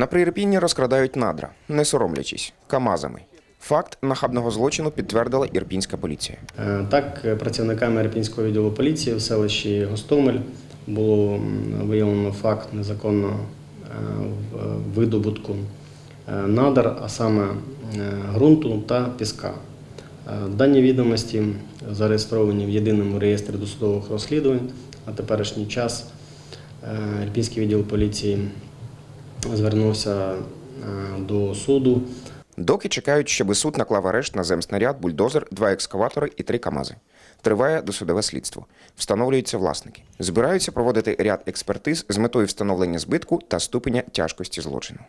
На Приірпінні розкрадають надра, не соромлячись, камазами. Факт нахабного злочину підтвердила ірпінська поліція. Е, Так, працівниками Ірпінського відділу поліції в селищі Гостомель було виявлено факт незаконного е, видобутку е, надар, а саме ґрунту та піска. Дані відомості зареєстровані в єдиному реєстрі досудових розслідувань. На теперішній час Ірпінський відділ поліції звернувся е, до суду Доки чекають, щоби суд наклав арешт на земснаряд, бульдозер, два екскаватори і три камази. Триває досудове слідство. Встановлюються власники. Збираються проводити ряд експертиз з метою встановлення збитку та ступеня тяжкості злочину.